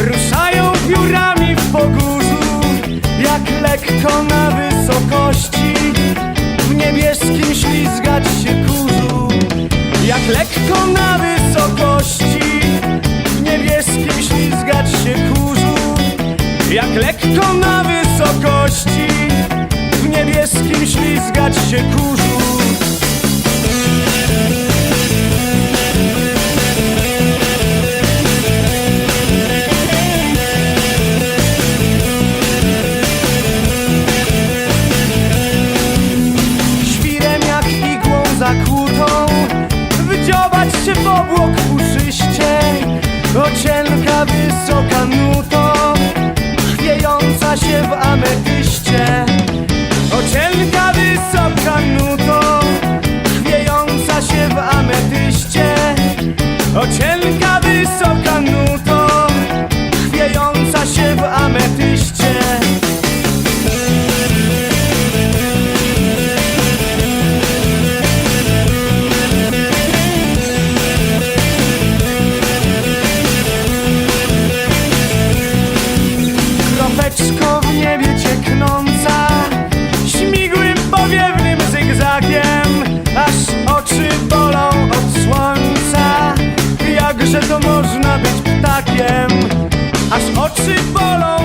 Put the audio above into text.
Ruszają piórami w pogórzu Jak lekko na wysokości. W niebieskim ślizgać się kurzu Jak lekko na wysokości. W niebieskim ślizgać się kurzu Jak lekko na wysokości. W niebieskim ślizgać się kurzu zakłutą Wydziobać się w obłok wysoka si bolą